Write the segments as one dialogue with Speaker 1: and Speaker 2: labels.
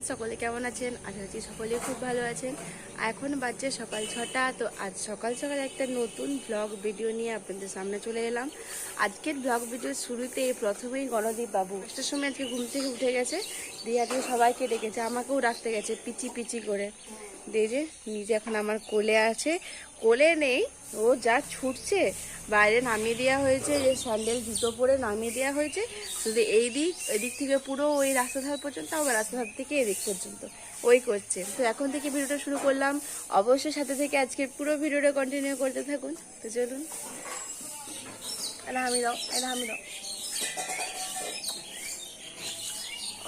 Speaker 1: সকলে কেমন আছেন? আশা করছি সকলে খুব ভালো আছেন। এখন বাজছে সকাল ছটা, তো আজ সকাল সকাল একটা নতুন ব্লগ ভিডিও নিয়ে আপনাদের সামনে চলে এলাম। আজকের ব্লগ ভিডিওর শুরুতে প্রথমেই গণদীপ বাবু একটা সময় আজকে ঘুম থেকে উঠে গেছে, দিয়ে আজকে সবাইকে ডেকেছে, আমাকেও রাখতে গেছে পিচি পিচি করে। দিয়ে যে, নিজে এখন আমার কোলে আছে। কোলে নেই, ও যা ছুটছে। বাইরে নামিয়ে দেওয়া হয়েছে, যে স্যান্ডেল জুতো পরে নামিয়ে দেওয়া হয়েছে। শুধু এই দিক ওই দিক থেকে পুরো ওই রাস্তা ধার পর্যন্ত, আবার রাস্তা ধার থেকে এদিক পর্যন্ত। ওই করছে। তো এখন থেকে ভিডিওটা শুরু করলাম। অবশ্যই সাথে থেকে আজকে পুরো ভিডিওটা কন্টিনিউ করতে থাকুন। তো চলুন। এটা আমি দাও এটা আমি দাও।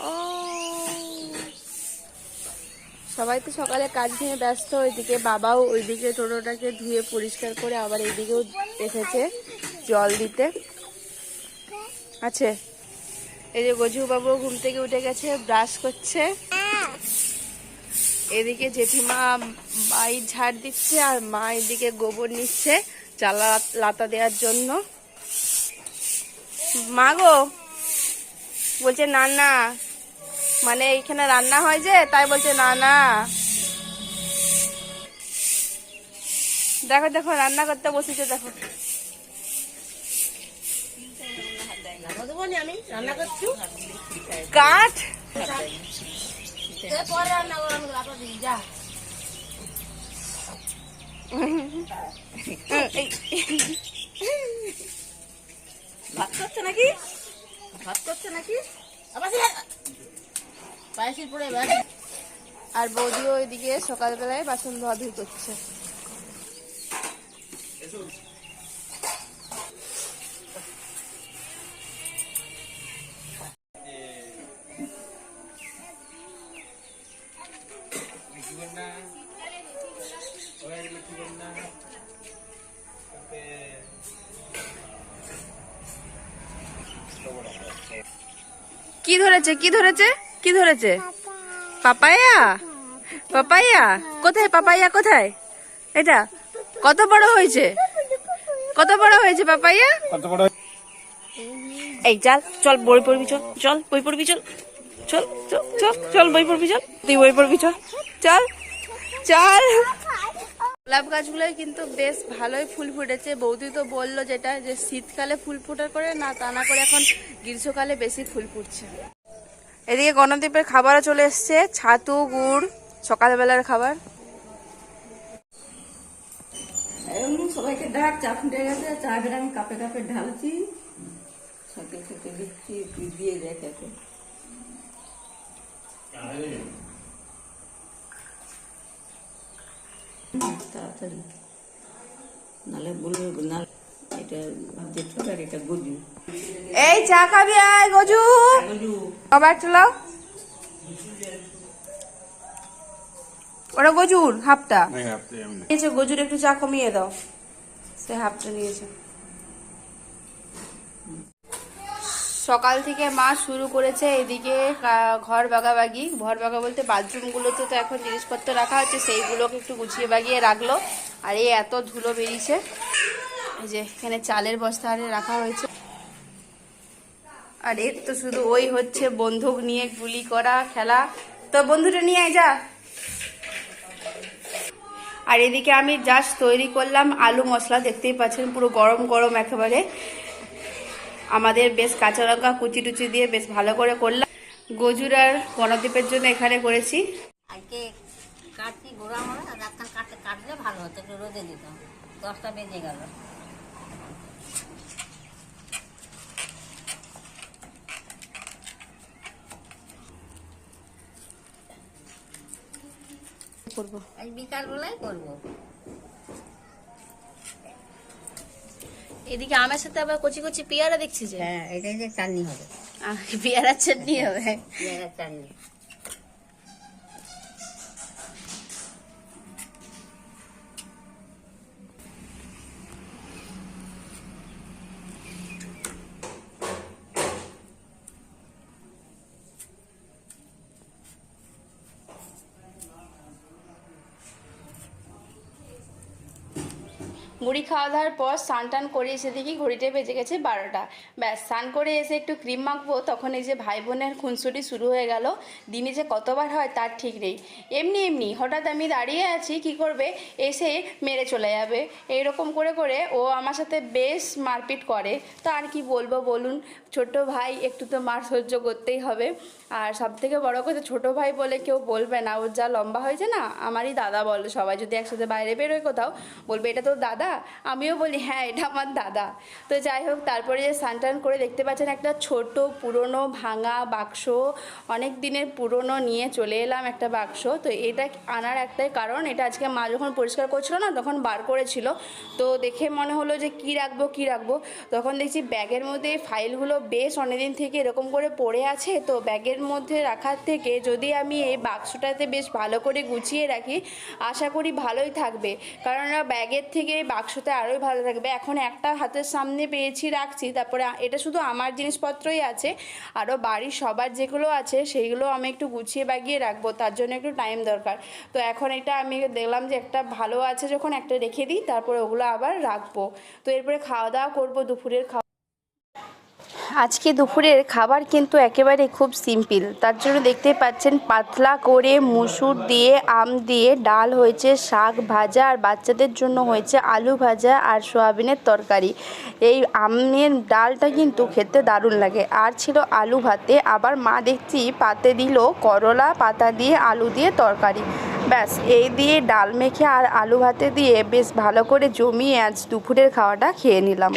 Speaker 1: ও সবাই তো সকালে কাজ নিয়ে ব্যস্ত, ওইদিকে বাবাও ওইদিকে টোটোটাকে ধুয়ে পরিষ্কার করে আবার এইদিকেও এসেছে জল দিতে। আছে। এই যে গজু বাবু ঘুম থেকে উঠে গেছে, ব্রাশ করছে। এদিকে জেঠিমা মাই ঝাড় দিচ্ছে আর মা এদিকে গোবর নিচ্ছে চালা লাতা দেওয়ার জন্য। মা গো, বলছে না না মানে এইখানে রান্না হয় যে, তাই বলছে, না না। দেখো দেখো, রান্না করতে বসেছে, দেখো। কাঠ?
Speaker 2: ভাত করছে নাকি? ভাত করছে নাকি? আবার পায়েসির পরে
Speaker 1: আর বৌদিও ওইদিকে সকালবেলায় বাসন ধোয়া ধুই করছে। কি ধরেছে? কি ধরেছে? কি ধরেছে? পাপায়া? পাপায়া? কোথায় পাপায়া কোথায়? এটা কত বড় হয়েছে? কত বড় হয়েছে পাপাইয়া
Speaker 3: কত বড়
Speaker 1: এই চল চল বই পড়বি চল চল বই পড়বি চল চল চল চল চল বই পড়বি চল তুই বই পড়বি চল চল চল। গোলাপ গাছগুলোয় কিন্তু বেশ ভালোই ফুল ফুটেছে। বৌদি তো বলল যেটা যে শীতকালে ফুল ফুটার করে না তা না করে এখন গ্রীষ্মকালে বেশি ফুল ফুটছে। এদিকে গণদ্বীপের খাবারও চলে এসছে। ছাতু, গুড়, সকালবেলার খাবার।
Speaker 2: সবাইকে ডাক, চা ফুটে গেছে। চা বেড়ে আমি কাপে কাপে ঢালছি। সাথে সাথে দিচ্ছি দিয়ে দেখ এখন তাড়াতাড়ি। নালে বলবে না এটা যে ছোটার এটা গজু।
Speaker 1: এই চা খাবি আয় গজু। চলাও ওটা গজুর হাফটা। নিয়েছে গজুর একটু চা কমিয়ে দাও। সে হাফটা নিয়েছে। সকাল থেকে মা শুরু করেছে এদিকে ঘর বাগাবাগি। ঘর বাগা বলতে বাথরুমগুলোতে তো এখন জিনিসপত্র রাখা হচ্ছে সেইগুলোকে একটু গুছিয়ে বাগিয়ে রাখল। আর এই এত ধুলো বেরিয়েছে। যে এখানে চালের বস্তা আরে রাখা হয়েছে। আর এর তো শুধু ওই হচ্ছে বন্দুক নিয়ে গুলি করা, খেলা। তো বন্ধুটা নিয়ে যা। আর এদিকে আমি জাস্ট তৈরি করলাম আলু মশলা, দেখতেই পাচ্ছেন পুরো গরম গরম একেবারে। আমাদের বেশ কাঁচা লঙ্কা কুচি টুচি দিয়ে বেশ ভালো করে করলাম। গজুর আর গণদ্বীপের জন্য এখানে করেছি।
Speaker 4: আজকে কাটছি গোড়া মোড়া রাতখান কাটলে ভালো হতো, একটু রোদে দিতাম। দশটা বেজে গেল।
Speaker 1: করব।
Speaker 4: আজ বিকালবেলায় করব।
Speaker 1: এদিকে আমের সাথে আবার কচি কচি পেয়ারা দেখছি যে।
Speaker 4: হ্যাঁ এটাই যে চাটনি হবে।
Speaker 1: পেয়ারা চাটনি হবে।
Speaker 4: পেয়ারা চাটনি।
Speaker 1: মুড়ি খাওয়া দাওয়ার পর স্নান টান করে এসে দেখি ঘড়িতে বেজে গেছে বারোটা। ব্যাস, স্নান করে এসে একটু ক্রিম মাখবো, তখন এই যে ভাই বোনের খুনসুটি শুরু হয়ে গেল। দিনে যে কতবার হয় তার ঠিক নেই। এমনি এমনি হঠাৎ আমি দাঁড়িয়ে আছি, কি করবে? এসে মেরে চলে যাবে। এইরকম করে করে ও আমার সাথে বেশ মারপিট করে। তো আর কি বলব বলুন, ছোট ভাই একটু তো মার সহ্য করতেই হবে। আর সব থেকে বড় কথা, ছোট ভাই বলে কেউ বলবে না, ওর যা লম্বা হয়েছে না, আমারই দাদা বলে সবাই। যদি একসাথে বাইরে বেরোয় কোথাও, বলবে, এটা তোর দাদা? আমিও বলি হ্যাঁ এটা আমার দাদা। তো যাই হোক, তারপরে যে স্নান করে দেখতে পাচ্ছেন একটা ছোট পুরনো ভাঙা বাক্স। অনেক দিনের পুরনো নিয়ে চলে এলাম একটা বাক্স। তো এটা আনার একটাই কারণ, এটা আজকে মা যখন পরিষ্কার করছিল না, তখন বার করেছিল। তো দেখে মনে হলো যে কি রাখব কি রাখব? তখন দেখছি ব্যাগের মধ্যে ফাইলগুলো বেশ অনেকদিন থেকে এরকম করে পড়ে আছে। তো ব্যাগের মধ্যে রাখার থেকে যদি আমি এই বাক্সটাতে বেশ ভালো করে গুছিয়ে রাখি, আশা করি ভালোই থাকবে। কারণ ব্যাগের থেকে বাক্সতে আরোই ভালো থাকবে। এখন একটা হাতের সামনে পেয়েছি, রাখছি। তারপরে এটা শুধু আমার জিনিসপত্রই আছে। আরও বাড়ির সবার যেগুলো আছে, সেইগুলো আমি একটু গুছিয়ে বাগিয়ে রাখব। তার জন্য একটু টাইম দরকার। তো এখন এটা আমি দেখলাম যে একটা ভালো আছে যখন একটা রেখে দিই, তারপরে ওগুলো আবার রাখব। তো এরপরে খাওয়া দাওয়া করব, দুপুরের খাওয়া আজকে দুপুরের খাবার কিন্তু একেবারে খুব সিম্পল। তার জন্য দেখতে পাচ্ছেন, পাতলা করে মুসুর দিয়ে, আম দিয়ে ডাল হয়েছে, শাক ভাজা, আর বাচ্চাদের জন্য হয়েছে আলু ভাজা আর সোয়াবিনের তরকারি। এই আমের ডালটা কিন্তু খেতে দারুণ লাগে। আর ছিল আলু ভাতে, আবার মা দেখছি পাতে দিল করলা, পাতা দিয়ে আলু দিয়ে তরকারি। ব্যাস, এই দিয়ে ডাল মেখে আর আলু ভাতে দিয়ে বেশ ভালো করে জমিয়ে আজ দুপুরের খাওয়াটা খেয়ে নিলাম।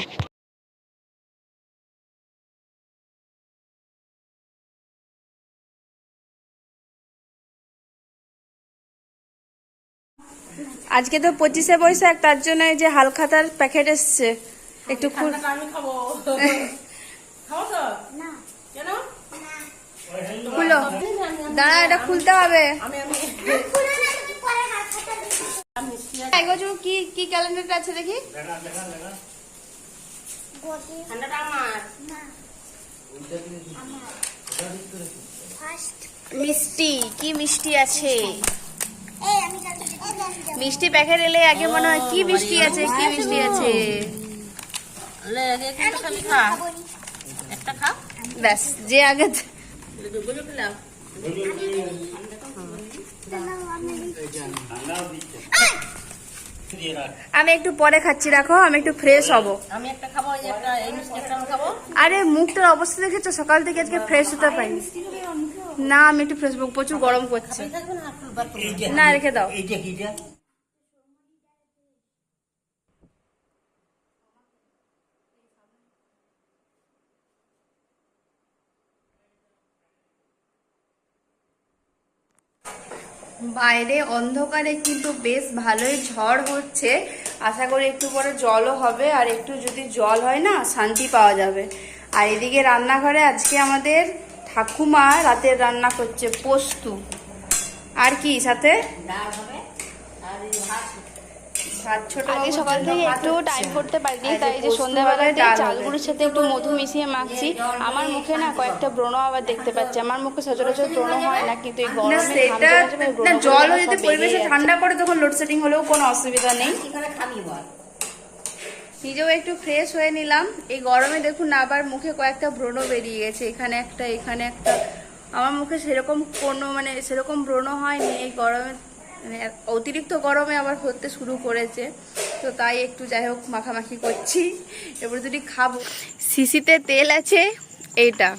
Speaker 1: আজকে তো পঁচিশে বৈশাখ তার জন্য এই যে হালখাতার প্যাকেট এসছে। একটু খুল।
Speaker 2: আমি খাব। খাব তো? না। কেন?
Speaker 1: খুলো। দাঁড়া এটা খুলতে হবে।
Speaker 2: আমি আমি।
Speaker 1: এগোছো কি কি ক্যালেন্ডারটা আছে দেখি? মিষ্টি কি মিষ্টি আছে? মিষ্টি প্যাকেট এলে আগে মনে হয় কি মিষ্টি আছে কি মিষ্টি আছে? ব্যাস যে আগে আমি একটু পরে খাচ্ছি রাখো আমি একটু ফ্রেশ হব।
Speaker 4: আমি একটা খাব
Speaker 1: আরে মুখটার অবস্থা দেখেছ? সকাল থেকে আজকে ফ্রেশ হতে পারিনি। না আমি একটু ফেসবুক প্রচুর গরম করছে।
Speaker 4: না
Speaker 1: রেখে দাও। বাইরে অন্ধকারে কিন্তু বেশ ভালোই ঝড় হচ্ছে। আশা করি একটু পরে জলও হবে আর একটু যদি জল হয় না শান্তি পাওয়া যাবে। আর এদিকে রান্নাঘরে আজকে আমাদের ঠাকুমা রাতের রান্না করছে পোস্তু। আর কি সাথে?
Speaker 4: ডাল হবে আর এই ভাত
Speaker 1: ছোট আগে সকাল থেকে একটু টাইম করতে পারিনি তাই যে চালগুলোর সাথে একটু মধু মিশিয়ে মাখছি। আমার মুখে না কয়েকটা ব্রণ আবার দেখতে পাচ্ছি। আমার মুখে সচরাচর ব্রণ হয় না কিন্তু এই গরমে
Speaker 5: জল যদি পরিবেশে ঠান্ডা করে তখন লোডশেডিং হলেও কোনো অসুবিধা নেই।
Speaker 4: খাবি বল?
Speaker 1: নিজেও একটু ফ্রেশ হয়ে নিলাম। এই গরমে দেখুন না, আবার মুখে কয়েকটা ব্রণ বেরিয়ে গেছে। এখানে একটা এখানে একটা। আমার মুখে সেরকম কোনো মানে সেরকম ব্রণ হয়নি। এই গরমে মানে অতিরিক্ত গরমে আবার হতে শুরু করেছে। তো তাই একটু যাই হোক, মাখামাখি করছি। এবার যদি খাব। শিশিতে তেল আছে, এইটা।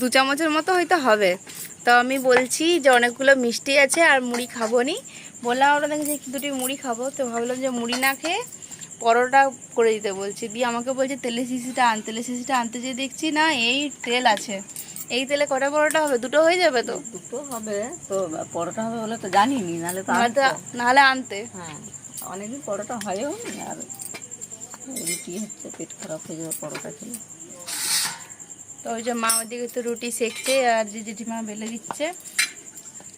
Speaker 1: দু চামচের মতো হয়তো হবে। তো আমি বলছি যে অনেকগুলো মিষ্টি আছে, আর মুড়ি খাব নি। বললাম ওরা দেখছি দুটি মুড়ি খাব। তো ভাবলাম যে মুড়ি না খেয়ে পরোটা করে দিতে বলছি। দিয়ে আমাকে বলছে তেলের শিশিটা আন তেলের শিশিটা আনতে যেয়ে দেখছি না এই তেল আছে। এই তেলে কটা পরোটা হবে? দুটো হয়ে যাবে তো?
Speaker 2: দুটো হবে তো পরোটা হবে বলে তো জানিনি নাহলে তো
Speaker 1: নাহলে তো- নাহলে আনতে।
Speaker 2: হ্যাঁ অনেকদিন পরোটা হয়ও নি আর রুটি হচ্ছে পেট খারাপ হয়ে যাবে পরোটা খেলে।
Speaker 1: তো ওই যে মা ওদিকে তো রুটি সেকছে আর যে জেঠিমা বেলে দিচ্ছে।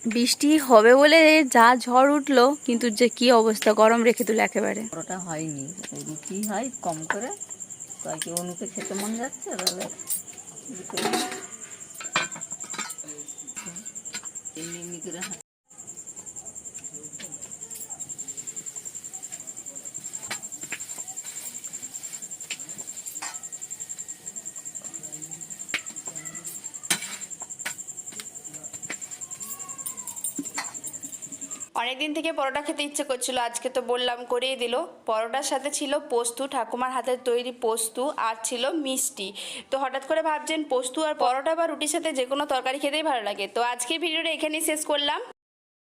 Speaker 1: বৃষ্টি হবে বলে যা ঝড় উঠল, কিন্তু যে কি অবস্থা, গরম রেখে তুলে একেবারে।
Speaker 2: ওটা হয়নি। রুটি হয়, কম করে তাই কি অনুকে খেতে মন যাচ্ছে? তাহলে এমনি এমনি করে
Speaker 1: অনেকদিন থেকে পরোটা খেতে ইচ্ছে করছিল, আজকে তো বললাম করেই দিল। পরোটার সাথে ছিল পোস্ত, ঠাকুমার হাতের তৈরি পোস্ত আর ছিল মিষ্টি। তো হঠাৎ করে ভাবছেন পোস্ত আর পরোটা বা রুটির সাথে যে কোনো তরকারি খেতেই ভালো লাগে। তো আজকে ভিডিওটা এখানেই শেষ করলাম।